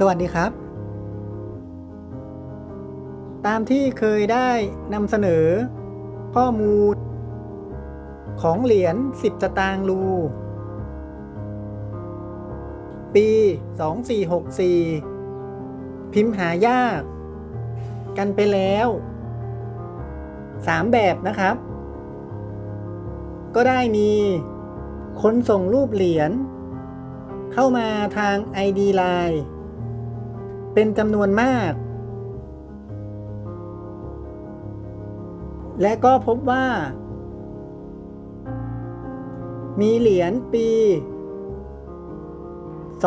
สวัสดีครับ ตามที่เคยได้นำเสนอ ข้อมูล ของเหรียญ10สตางค์รู ปี 2464 พิมพ์หายาก กันไปแล้ว 3 แบบนะครับ ก็ได้มีคนส่งรูปเหรียญเข้ามาทาง ID Line เป็นจำนวนมาก และก็พบว่า มีเหรียญปี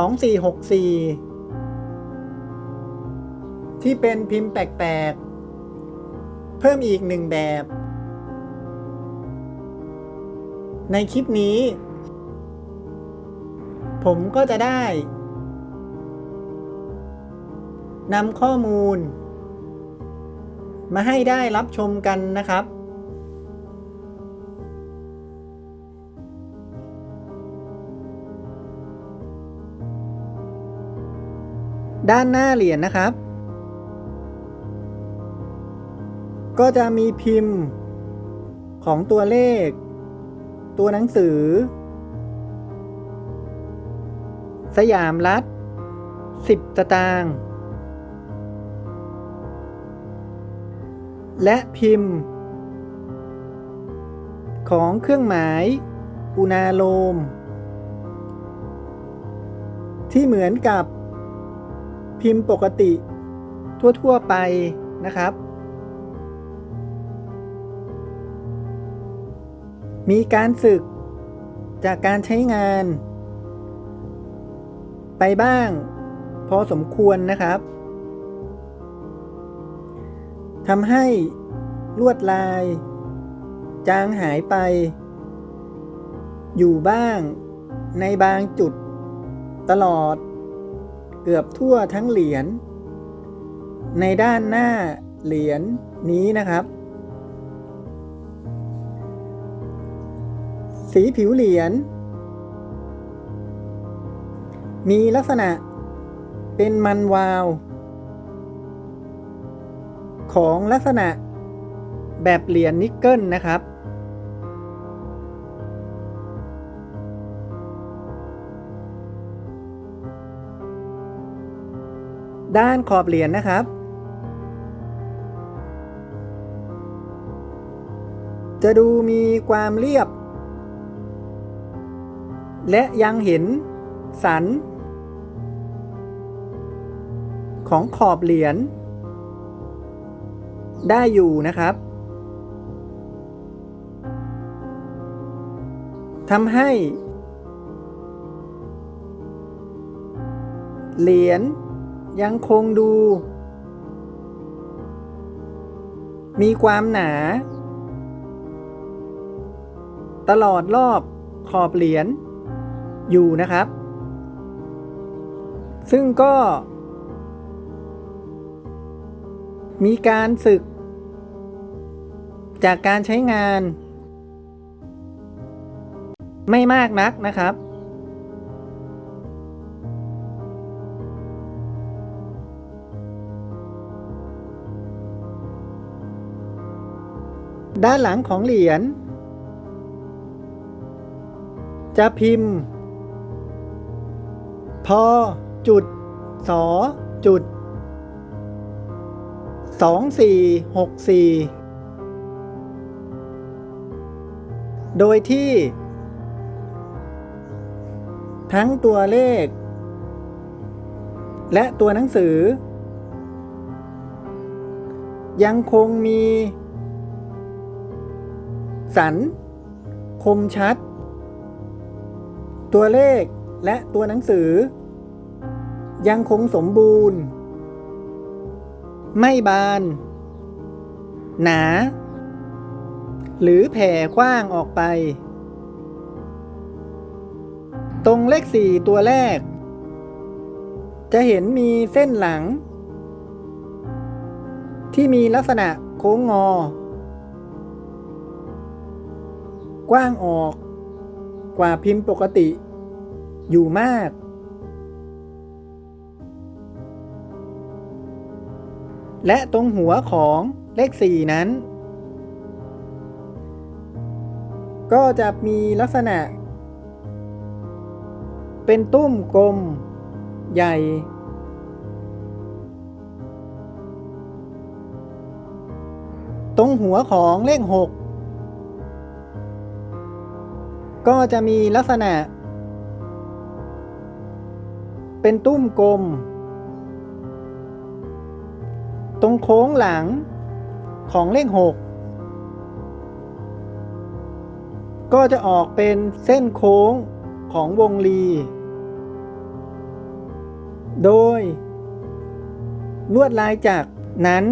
2464 ที่เป็นพิมพ์แปลกๆ เพิ่มอีกหนึ่งแบบ ในคลิปนี้ ผมก็จะได้ นำข้อมูล มาให้ได้รับชมกันนะครับ ด้านหน้าเหรียญนะครับ ก็จะมีพิมพ์ของตัวเลข ตัวหนังสือ สยามรัฐ10 สตางค์ และพิมพ์ ของเครื่องหมาย อุณาโลม ที่เหมือนกับพิมพ์ปกติ ทั่ว ๆ ไปนะครับ มีการศึกจากการใช้งาน ไปบ้าง พอสมควรนะครับ ทำให้ลวดลาย จางหายไป อยู่บ้างในบางจุด ตลอด เกือบทั่วทั้งเหรียญ ในด้านหน้าเหรียญนี้นะครับ สีผิวเหรียญ มีลักษณะเป็นมันวาว ของลักษณะแบบเหรียญนิกเกิลนะครับ ด้านขอบเหรียญนะครับ จะดูมีความเรียบ และยังเห็นสัน ของขอบเหรียญ ได้อยู่นะครับทำให้ เหรียญยังคงดู มีความหนา ตลอดรอบขอบเหรียญอยู่นะครับ ซึ่งก็ มีการศึก จากการใช้งาน ไม่มากนักนะครับ ด้านหลังของเหรียญ จะพิมพ์ พอจุดสอจุดสองสี่หกสี่ โดยที่ ทั้งตัวเลข และตัวหนังสือ ยังคงมี สัน คมชัด ตัวเลขและตัวหนังสือ ยังคงสมบูรณ์ ไม่บาน หนา หรือแผ่กว้างออกไป ตรงเลขสี่ตัวแรก จะเห็นมีเส้นหลัง ที่มีลักษณะโค้งงอ กว้างออก กว่าพิมพ์ปกติ อยู่มาก และตรงหัวของเลข 4 นั้น ก็จะมีลักษณะ เป็นตุ้มกลม ใหญ่ ตรงหัวของเลข 6 ก็จะมีลักษณะ เป็นตุ้มกลม ตรงโค้งหลังของเลข 6 ก็จะออกเป็นเส้นโค้งของวงรี โดย ลวดลายจากนั้น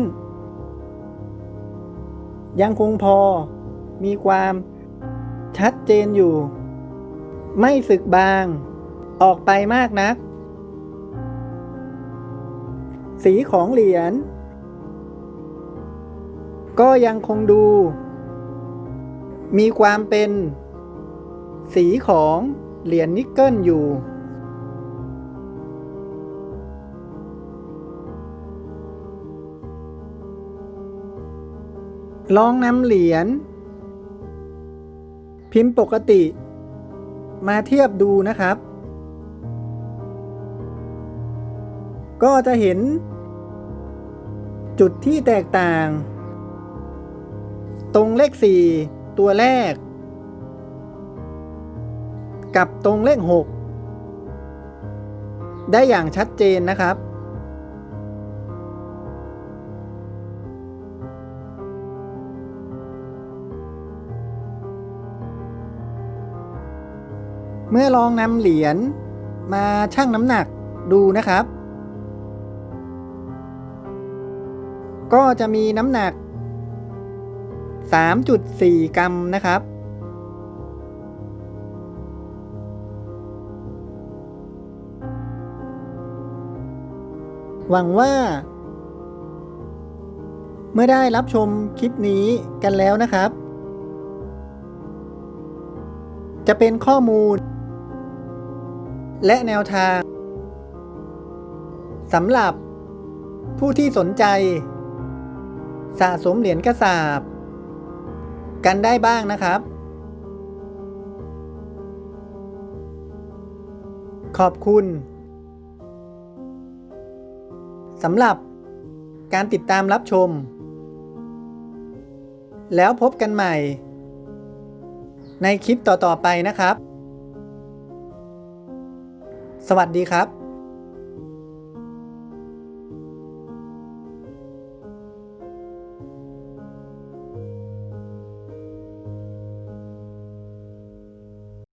ยังคงพอมีความชัดเจนอยู่ ไม่สึกบาง ออกไปมากนัก สีของเหรียญก็ยังคงดู มีความเป็นสีของเหรียญนิกเกิลอยู่ ลองนำเหรียญพิมพ์ปกติ มาเทียบดูนะครับ ก็จะเห็น จุดที่แตกต่าง ตรงเลข4 ตัวแรก กับตรงเลข 6 ได้อย่างชัดเจนนะครับ เมื่อลองนำเหรียญมาชั่งน้ำหนักดูนะครับ ก็จะมีน้ำหนัก 3.4 กรัมนะครับ หวังว่า เมื่อได้รับชมคลิปนี้กันแล้วนะครับ จะเป็นข้อมูล และแนวทางสำหรับผู้ที่สนใจ สะสมเหรียญกระสาบ กันได้บ้างนะครับ ขอบคุณสำหรับการติดตามรับชม แล้วพบกันใหม่ ในคลิปต่อ ๆ ไปนะครับ สวัสดีครับ